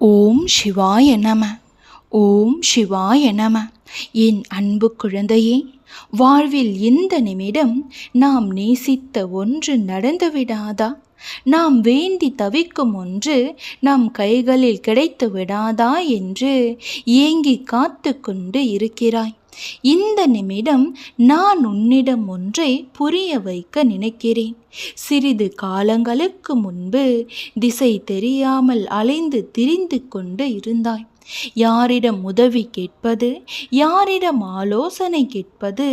ஓம் சிவாய நம. ஓம் சிவாய நம. என் அன்பு குழந்தையே வாழ்வில் இந்த நிமிடம் நாம் நேசித்த ஒன்று நடந்துவிடாதா நாம் வேண்டி தவிக்கும் ஒன்று நம் கைகளில் கிடைத்து விடாதா? என்று ஏங்கி காத்து கொண்டு இருக்கிறாய். இந்த நிமிடம் நான் உன்னிடம் ஒன்றை புரிய வைக்க நினைக்கிறேன். சிறிது காலங்களுக்கு முன்பு திசை தெரியாமல் அலைந்து திரிந்து கொண்டு இருந்தாய். யாரிடம் உதவி கேட்பது யாரிடம் ஆலோசனை கேட்பது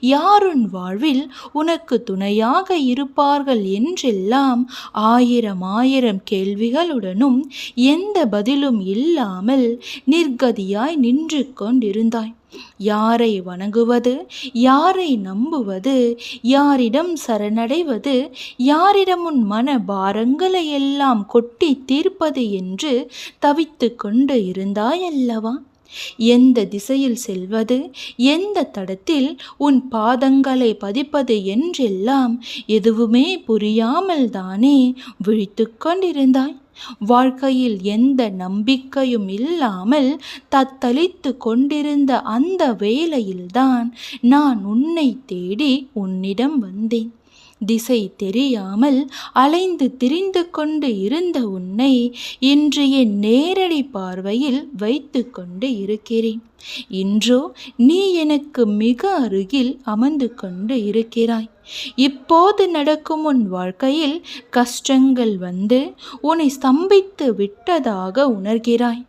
யாருன் வாழ்வில் உனக்கு துணையாக இருப்பார்கள் என்றெல்லாம் ஆயிரம் ஆயிரம் கேள்விகளுடனும் எந்த பதிலும் இல்லாமல் நிர்கதியாய் நின்று கொண்டிருந்தாய். யாரை வணங்குவது யாரை நம்புவது யாரிடம் சரணடைவது யாரிடம் உன் மன பாரங்களை எல்லாம் கொட்டி தீர்ப்பது என்று தவித்து கொண்டு இருந்தாயல்லவா? எந்த திசையில் செல்வது எந்த தடத்தில் உன் பாதங்களை பதிப்பது என்றெல்லாம் எதுவுமே புரியாமல் தானே விழித்து கொண்டிருந்தாய்? வாழ்க்கையில் எந்த நம்பிக்கையும் இல்லாமல் தத்தளித்து கொண்டிருந்த அந்த வேளையில்தான் நான் உன்னை தேடி உன்னிடம் வந்தேன். திசை தெரியாமல் அலைந்து திரிந்து கொண்டு இருந்த உன்னை இன்று என் நேரடி பார்வையில் வைத்து கொண்டு இருக்கிறேன். இன்றோ நீ எனக்கு மிக அருகில் அமர்ந்து கொண்டு இருக்கிறாய். இப்போது நடக்கும் உன் வாழ்க்கையில் கஷ்டங்கள் வந்து உன்னை ஸ்தம்பித்து விட்டதாக உணர்கிறாய்.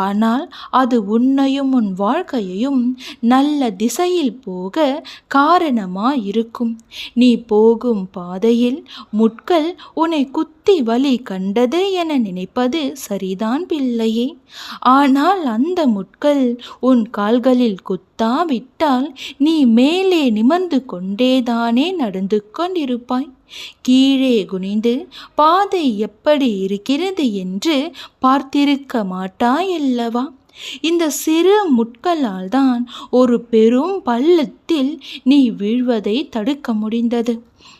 ஆனால் அது உன்னையும் உன் வாழ்க்கையையும் நல்ல திசையில் போக காரணமாயிருக்கும். நீ போகும் பாதையில் முட்கள் உன்னை குத்தி வழி கண்டது என நினைப்பது சரிதான் பிள்ளையே. ஆனால் அந்த முட்கள் உன் கால்களில் குத்தாவிட்டால் நீ மேலே நிமிர்ந்து கொண்டேதானே நடந்து கொண்டிருப்பாய். கீழே குனிந்து பாதை எப்படி இருக்கிறது என்று பார்த்திருக்க மாட்டாயல்லவா? இந்த சிறு முட்களால் தான் ஒரு பெரும் பள்ளத்தில் நீ வீழ்வதை தடுக்க முடிந்தது.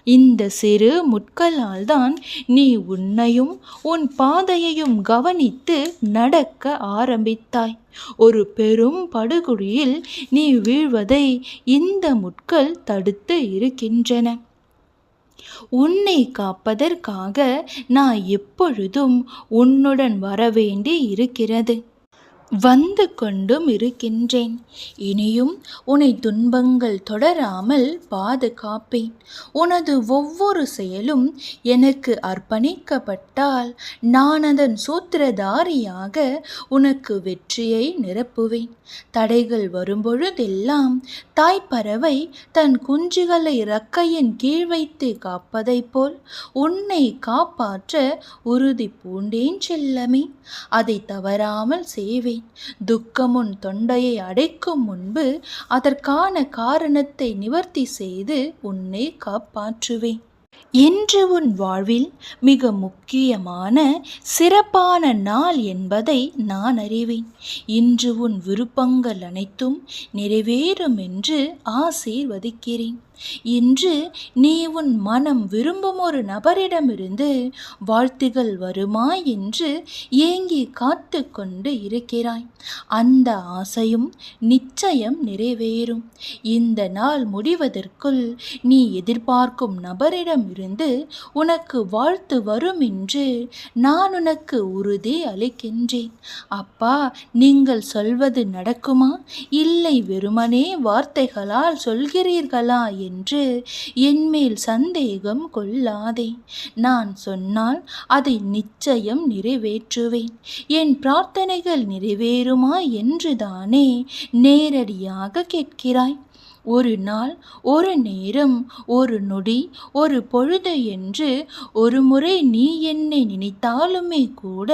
இந்த சிறு முட்களால் தான் நீ உன்னையும் உன் பாதையையும் கவனித்து நடக்க ஆரம்பித்தாய். ஒரு பெரும் படுகுழியில் நீ வீழ்வதை இந்த முட்கள் தடுத்து இருக்கின்றன. உன்னை காப்பதற்காக நான் எப்பொழுதும் உன்னுடன் வரவேண்டி இருக்கிறது வந்து கொண்டும் இருக்கின்றேன். இனியும் உன்னை துன்பங்கள் தொடராமல் பாதுகாப்பேன். உனது ஒவ்வொரு செயலும் எனக்கு அர்ப்பணிக்கப்பட்டால் நான் அதன் சூத்திரதாரியாக உனக்கு வெற்றியை நிரப்புவேன். தடைகள் வரும்பொழுதெல்லாம் தாய்ப்பறவை தன் குஞ்சுகளை இறக்கையின் கீழ் வைத்து காப்பதைப் போல் உன்னை காப்பாற்ற உறுதி பூண்டேன் செல்லமே. அதை தவறாமல் செய்வேன். துக்கமுன் தொண்டையை அடைக்கும் முன்பு அதற்கான காரணத்தை நிவர்த்தி செய்து உன்னை காப்பாற்றுவேன். இன்று உன் வாழ்வில் மிக முக்கியமான சிறப்பான நாள் என்பதை நான் அறிவேன். இன்று உன் விருப்பங்கள் அனைத்தும் நிறைவேறும் என்று ஆசீர்வதிக்கிறேன். இன்று நீ உன் மனம் விரும்பும் ஒரு நபரிடமிருந்து வாழ்த்துகள் வருமா என்று ஏங்கி காத்து கொண்டு இருக்கிறாய். அந்த ஆசையும் நிச்சயம் நிறைவேறும். இந்த நாள் முடிவதற்குள் நீ எதிர்பார்க்கும் நபரிடம் இருந்து உனக்கு வாழ்த்து வரும் என்று நான் உனக்கு உறுதி அளிக்கின்றேன். அப்பா நீங்கள் சொல்வது நடக்குமா? இல்லை வெறுமனே வார்த்தைகளால் சொல்கிறீர்களா என்று என்மேல் சந்தேகம் கொள்ளாதே. நான் சொன்னால் அதை நிச்சயம் நிறைவேற்றுவேன். என் பிரார்த்தனைகள் நிறைவேறுமா என்றுதானே நேரடியாக கேட்கிறாய். ஒரு நாள் ஒரு நேரம் ஒரு நொடி ஒரு பொழுது என்று ஒரு முறை நீ என்னை நினைத்தாலுமே கூட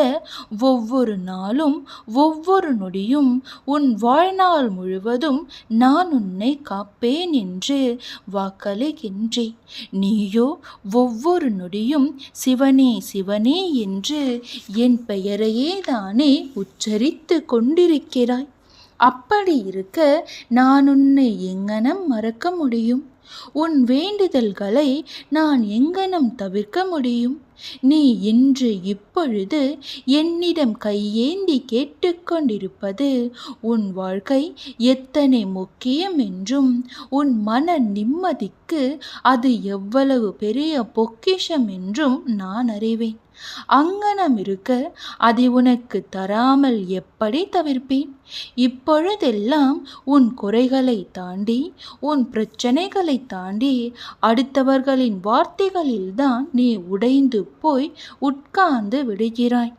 ஒவ்வொரு நாளும் ஒவ்வொரு நொடியும் உன் வாழ்நாள் முழுவதும் நான் உன்னை காப்பேன் என்று வாக்களிக்கின்றேன். நீயோ ஒவ்வொரு நொடியும் சிவனே சிவனே என்று என் பெயரையே தானே உச்சரித்து கொண்டிருக்கிறாய். அப்படி இருக்க நான் உன்னை எங்கனம் மறக்க முடியும்? உன் வேண்டுதல்களை நான் எங்கனம் தவிர்க்க முடியும்? நீ இன்று இப்பொழுது என்னிடம் கையேந்தி கேட்டுக்கொண்டிருப்பது உன் வாழ்க்கை எத்தனை முக்கியம் என்றும் உன் மன நிம்மதிக்கு அது எவ்வளவு பெரிய பொக்கிஷம் என்றும் நான் அறிவேன். அங்கனம் இருக்க அதை உனக்கு தராமல் எப்படி தவிர்ப்பேன்? இப்பொழுதெல்லாம் உன் குறைகளை தாண்டி உன் பிரச்சனைகளை தாண்டி அடுத்தவர்களின் வார்த்தைகளில்தான் நீ உடைந்து போய் உட்கார்ந்து விடுகிறாய்.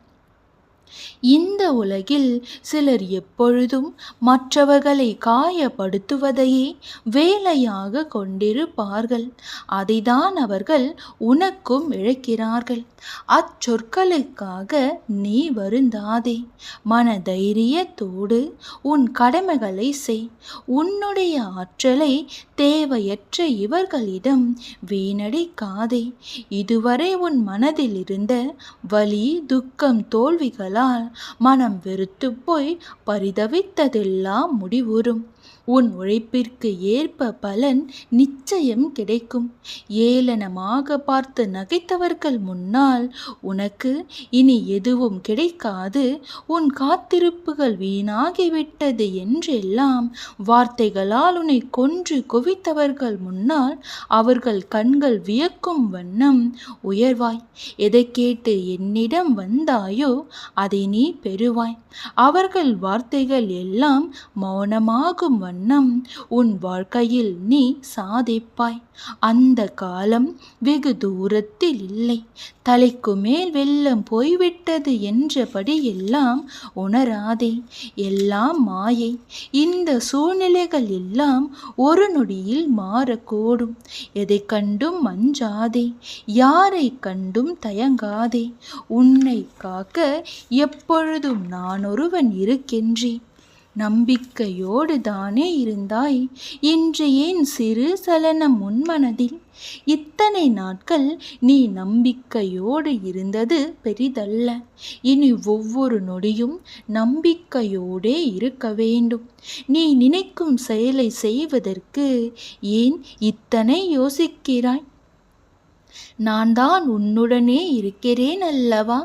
இந்த உலகில் சிலர் எப்பொழுதும் மற்றவர்களை காயப்படுத்துவதையே வேலையாக கொண்டிருப்பார்கள். அதைதான் அவர்கள் உனக்கும் இழக்கிறார்கள். அச்சொற்களுக்காக நீ வருந்தாதே. மன தைரியத்தோடு உன் கடமைகளை செய். உன்னுடைய ஆற்றலை தேவையற்ற இவர்களிடம் வீணடிக்காதே. இதுவரை உன் மனதில் இருந்த வலி துக்கம் ஆதலால் மனம் வெறுத்து போய் பரிதவித்ததெல்லாம் முடிவுறும். உன் உழைப்பிற்கு ஏற்ப பலன் நிச்சயம் கிடைக்கும். ஏளனமாக பார்த்து நகைத்தவர்கள் முன்னால் உனக்கு இனி எதுவும் கிடைக்காது. உன் காத்திருப்புகள் வீணாகிவிட்டது என்றெல்லாம் வார்த்தைகளால் உன்னை கொன்று குவித்தவர்கள் முன்னால் அவர்கள் கண்கள் வியக்கும் வண்ணம் உயர்வாய். எதை கேட்டு என்னிடம் வந்தாயோ அதை நீ பெறுவாய். அவர்கள் வார்த்தைகள் எல்லாம் மௌனமாகும் வண்ணம் உன் வாழ்க்கையில் நீ சாதிப்பாய். அந்த காலம் வெகு தூரத்தில் இல்லை. தலைக்கு மேல் வெள்ளம் போய்விட்டது என்றபடி எல்லாம் உணராதே. எல்லாம் மாயை. இந்த சூழ்நிலைகள் எல்லாம் ஒரு நொடியில் மாறக்கூடும். எதை கண்டும் அஞ்சாதே. யாரை கண்டும் தயங்காதே. உன்னை காக்க எப்பொழுதும் நான் ஒருவன் இருக்கின்றேன். நம்பிக்கையோடு தானே இருந்தாய்? இன்று ஏன் சிறு சலனம் முன்மனதில் இத்தனை நாட்கள் நீ நம்பிக்கையோடு இருந்தது பெரிதல்ல. இனி ஒவ்வொரு நொடியும் நம்பிக்கையோடே இருக்க வேண்டும். நீ நினைக்கும் செயலை செய்வதற்கு ஏன் இத்தனை யோசிக்கிறாய்? நான் தான் உன்னுடனே இருக்கிறேன் அல்லவா?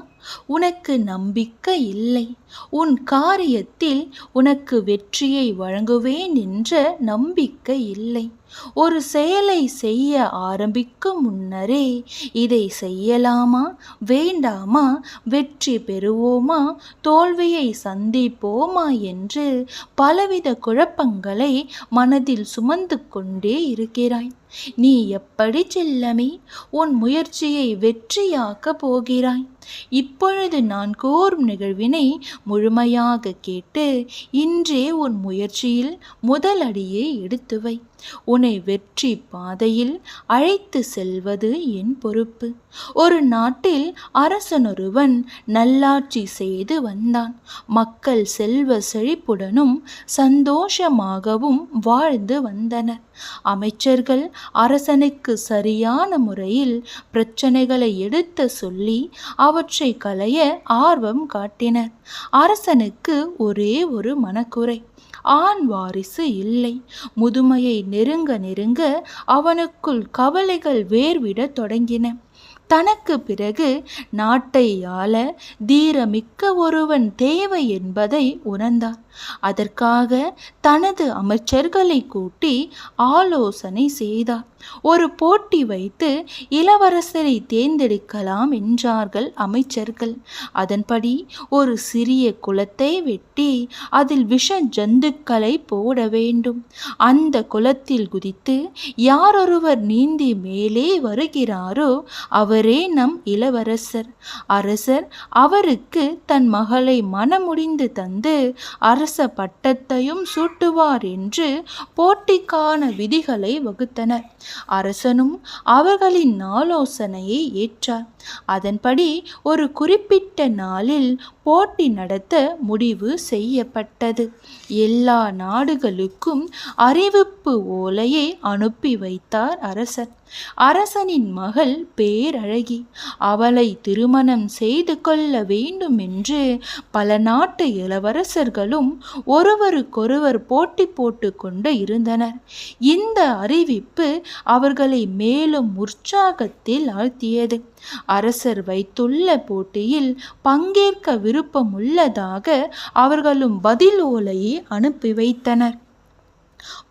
உனக்கு நம்பிக்கை இல்லை. உன் காரியத்தில் உனக்கு வெற்றியை வழங்குவேன் என்ற நம்பிக்கை இல்லை. ஒரு செயலை செய்ய ஆரம்பிக்கும் முன்னரே இதை செய்யலாமா? வேண்டாமா? வெற்றி பெறுவோமா? தோல்வியை சந்திப்போமா? என்று பலவித குழப்பங்களை மனதில் சுமந்து கொண்டே இருக்கிறாய். நீ எப்படி செல்லமே? உன் முயற்சியை வெற்றியாக்க போகிறாய். இப்பொழுது நான் கோரும் நிகழ்வினை முழுமையாக கேட்டு இன்றே உன் முயற்சியில் முதல் அடியை எடுத்து வை. உன்னை வெற்றி பாதையில் அழைத்து செல்வது என் பொறுப்பு. ஒரு நாட்டில் அரசனொருவன் நல்லாட்சி செய்து வந்தான். மக்கள் செல்வ செழிப்புடனும் சந்தோஷமாகவும் வாழ்ந்து வந்தனர். அமைச்சர்கள் அரசனுக்கு சரியான முறையில் பிரச்சனைகளை எடுத்து சொல்லி அவற்றை களைய ஆர்வம் காட்டினர். அரசனுக்கு ஒரே ஒரு மனக்குறை. ஆண் வாரிசு இல்லை. முதுமையை நெருங்க நெருங்க அவனுக்குள் கவலைகள் வேர்விடத் தொடங்கின. தனக்கு பிறகு நாட்டை ஆள தீரமிக்க ஒருவன் தேவை என்பதை உணர்ந்தார் அதற்காக தனது அமைச்சர்களை கூட்டி ஆலோசனை செய்தார். ஒரு போட்டி வைத்து இளவரசரை தேர்ந்தெடுக்கலாம் என்றார்கள் அமைச்சர்கள். அதன்படி ஒரு சிறிய குளத்தை வெட்டி அதில் விஷ ஜந்துக்களை போட வேண்டும். அந்த குளத்தில் குதித்து யாரொருவர் நீந்தி மேலே வருகிறாரோ அவரே நம் இளவரசர். அரசர் அவருக்கு தன் மகளை மனமுடிந்து தந்து அரச பட்டத்தையும் சூட்டுவார் என்று போட்டிக்கான விதிகளை வகுத்தனர். அரசனும் அவர்களின் ஆலோசனையை ஏற்றார். அதன்படி ஒரு குறிப்பிட்ட நாளில் போட்டி நடத்த முடிவு செய்யப்பட்டது. எல்லா நாடுகளுக்கும் அறிவிப்பு ஓலையை அனுப்பி வைத்தார் அரசர் அரசனின் மகள் பேரழகி அவளை திருமணம் செய்து கொள்ள வேண்டும் என்று பல நாட்டு இளவரசர்களும் ஒருவருக்கொருவர் போட்டி போட்டு கொண்டு இருந்தனர். இந்த அறிவிப்பு அவர்களை மேலும் உற்சாகத்தில் ஆழ்த்தியது. அரசர் வைத்துள்ள போட்டியில் பங்கேற்க விருப்பமுள்ளதாக அவர்களும் பதில் ஓலையை அனுப்பி வைத்தனர்.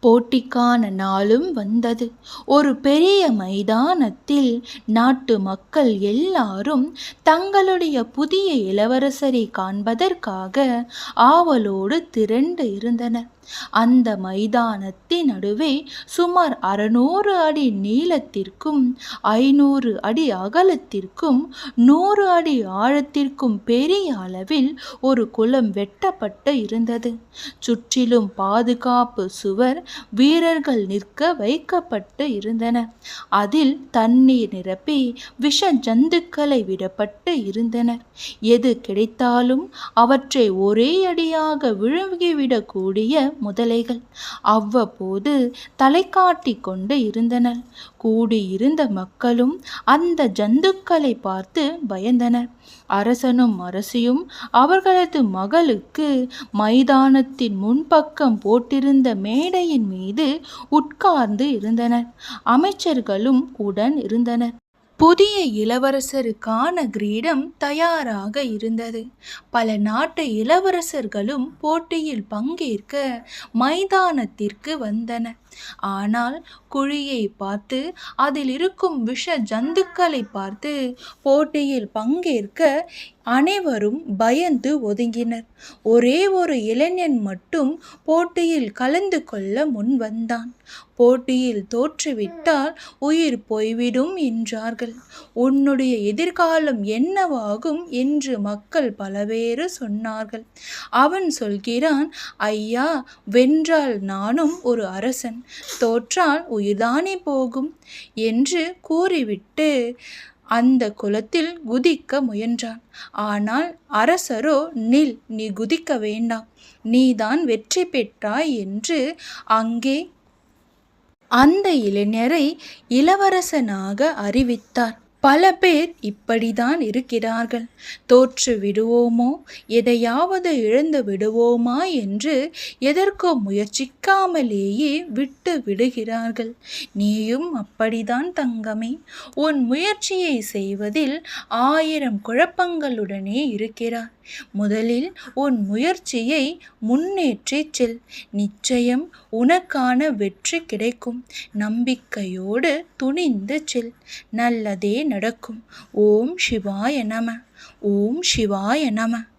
போட்டிக்கான நாளும் வந்தது. ஒரு பெரிய மைதானத்தில் நாட்டு மக்கள் எல்லாரும் தங்களுடைய புதிய இளவரசரை காண்பதற்காக ஆவலோடு திரண்டு இருந்தனர். அந்த மைதானத்தின் நடுவே சுமார் அறுநூறு அடி நீளத்திற்கும் ஐநூறு அடி அகலத்திற்கும் நூறு அடி ஆழத்திற்கும் பெரிய அளவில் ஒரு குளம் வெட்டப்பட்டு இருந்தது. சுற்றிலும் பாதுகாப்பு சுவர் வீரர்கள் நிற்க வைக்கப்பட்டு இருந்தன. அதில் தண்ணீர் நிரப்பி விஷ ஜந்துக்களை விடப்பட்டு இருந்தனர் எது கிடைத்தாலும் அவற்றை ஒரே அடியாக விழுங்கிவிடக்கூடிய முதலைகள் அவ்வப்போது தலை காட்டி கொண்டு இருந்தனர். கூடியிருந்த மக்களும் அந்த ஜந்துக்களை பார்த்து பயந்தனர். அரசனும் அரசியும் அவர்களது மகளுக்கு மைதானத்தின் முன்பக்கம் போட்டிருந்த மேடையின் மீது உட்கார்ந்து இருந்தனர். அமைச்சர்களும் உடன் இருந்தனர். புதிய இளவரசருக்கான கிரீடம் தயாராக இருந்தது. பல நாட்டு இளவரசர்களும் போட்டியில் பங்கேற்க மைதானத்திற்கு வந்தனர். ஆனால் குழியை பார்த்து அதில் இருக்கும் விஷ ஜந்துக்களை பார்த்து போட்டியில் பங்கேற்க அனைவரும் பயந்து ஒதுங்கினர். ஒரே ஒரு இளைஞன் மட்டும் போட்டியில் கலந்து கொள்ள முன் வந்தான். போட்டியில் தோற்றுவிட்டால் உயிர் போய்விடும் என்றார்கள். உன்னுடைய எதிர்காலம் என்னவாகும் என்று மக்கள் பலவேறு சொன்னார்கள். அவன் சொல்கிறான் ஐயா வென்றால் நானும் ஒரு அரசன். தோற்றால் உயிர்தானே போகும் என்று கூறிவிட்டு அந்த குளத்தில் குதிக்க முயன்றான். ஆனால் அரசரோ நில் நீ குதிக்க வேண்டாம். நீதான் வெற்றி பெற்றாய் என்று அங்கே அந்த இளைஞரை இளவரசனாக அறிவித்தார். பல பேர் இப்படிதான் இருக்கிறார்கள். தோற்று விடுவோமோ? எதையாவது இழந்து விடுவோமா? என்று எதற்கோ முயற்சிக்காமலேயே விட்டு விடுகிறார்கள். நீயும் அப்படிதான் தங்கமே. உன் முயற்சியை செய்வதில் ஆயிரம் குழப்பங்களுடனே இருக்கிறார் முதலில் உன் முயற்சியை முன்னேற்றிச் செல். நிச்சயம் உனக்கான வெற்றி கிடைக்கும். நம்பிக்கையோடு துணிந்து செல். நல்லதே நடக்கும். ஓம் சிவாய நம. ஓம் சிவாய நம.